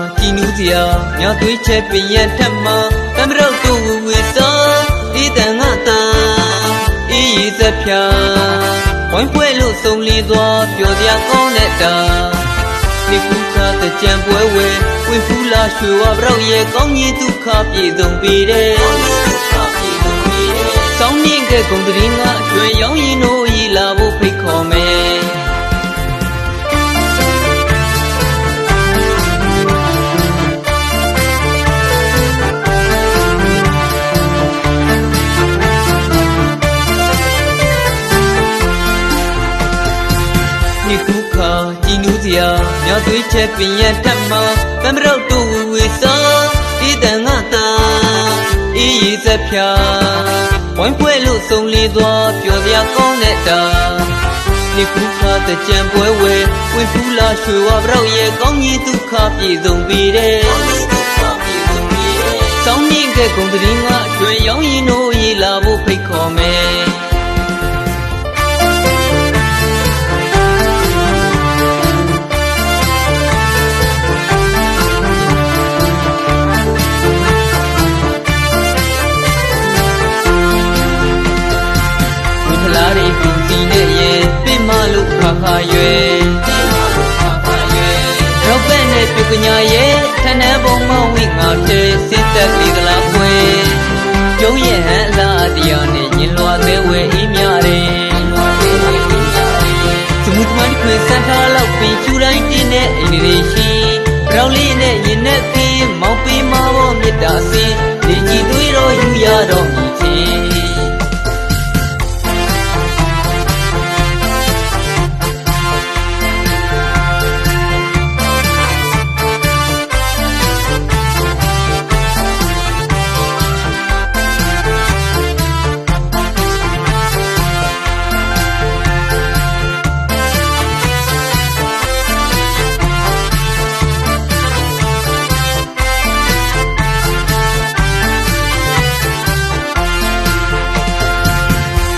ခါကြည်နူးစရာညသွေးချက်ပင်ရထက်မှာတမရုတ်တို့ဝဝေစာဤတန်ငါတာဤရည်စဖြာဝိုင်းပွဲလို့စုံလင်းသွားပျော်စရာကောင်းတဲ့တာဒီခုခါတကြံပွဲဝဲဝင်းဖူးလာရွှေဝဘရောက်ရဲ့ကောင်းကြီးဒုက္ခပြေဆုံးပေတဲ့ဆောင်းမြင့်ကဲကုန်တရင်ကကျွေရောင်း စရာညသွေးချက်ပင်ရထက်မှာတမရုတ်တို့ဝဝေစာဤတန်ငါတာဤရည်စဖြာဝိုင်းပွဲလို့စုံလင်းသွားပျော်စရာကောင်းတဲ့တာနိခုခါတကြံပွဲဝဲဝင်းဖူးလာရွှေဝဘရောက်ရဲ့ကောင်းကြီးဒုက္ခပြေဆုံးပေတဲ့ဆောင်းမြင့်ကဲကုန်တရင်ကကျွေရောင်းရင်တို့ရေးလာဖို့ဖိတ်ခေါ်မယ် လို့ခါခါရွယ်ရောက်ပဲ့နဲ့ပြုကညာရဲ့ထန်းတဲ့ဘုံမဝိငါတဲ့စစ်သက်လေးကလာခွဲကျုံးရဲ့ဟန်အလားတရားနဲ့ညင်လွာသေးဝဲအေးမြတယ်စမှုတမန်ခွေစံထားလောက်ပင်ချူတိုင်းတင်းတဲ့အိမ်လေးရှိရောက်လေးနဲ့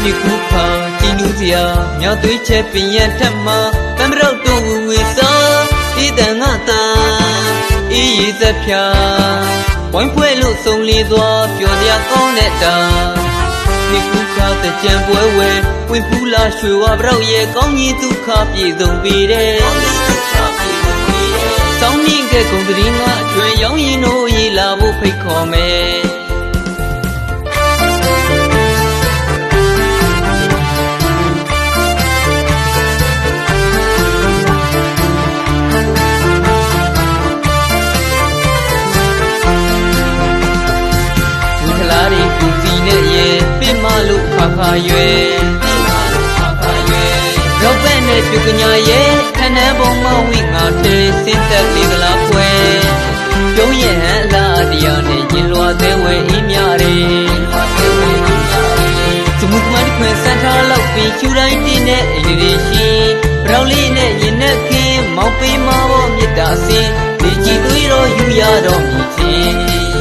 ဒီခုခါကြည်နူးစရာညသွေးချက်ပင်ရထက်မှာတမရုတ်တို့ဝဝေစာဤတန်ငါတာဤရည်စဖြာဝိုင်းပွဲလို့စုံလင်းသွားပျော်စရာကောင်းတဲ့တာဒီခုခါတကြံပွဲဝဲဝင်းဖူးလာရွှေဝဘရောက်ရဲ့ကောင်းကြီးဒုက္ခပြေဆုံးပေတဲ့ဆောင်းမြင့်ကဲကုန်တရင်ကကျွေရောင်းရင်တို့ရေးလာဖို့ဖိတ်ခေါ်မယ် လို့ခါခါရွယ်ရောက်ပဲ့နဲ့ပြုကညာရဲ့ခဏဘုံမဝိငါတဲ့စင်သက်လေးကလာခွဲကျုံးရဲ့ဟန်အလားတရားနဲ့ရင်လွာသေးဝဲအေးမြတယ်စမှုကမန်ခွင်စံထားလောက်ပြီးချူတိုင်းတင်းတဲ့အိမ်လေးရှိဘရောက်လေးနဲ့ရင်နဲ့ခင်းမောင်ပေးမဘောမြစ်တာစင်ဒီကြည်သွေးတော်ယူရတော့မြည်ချင်း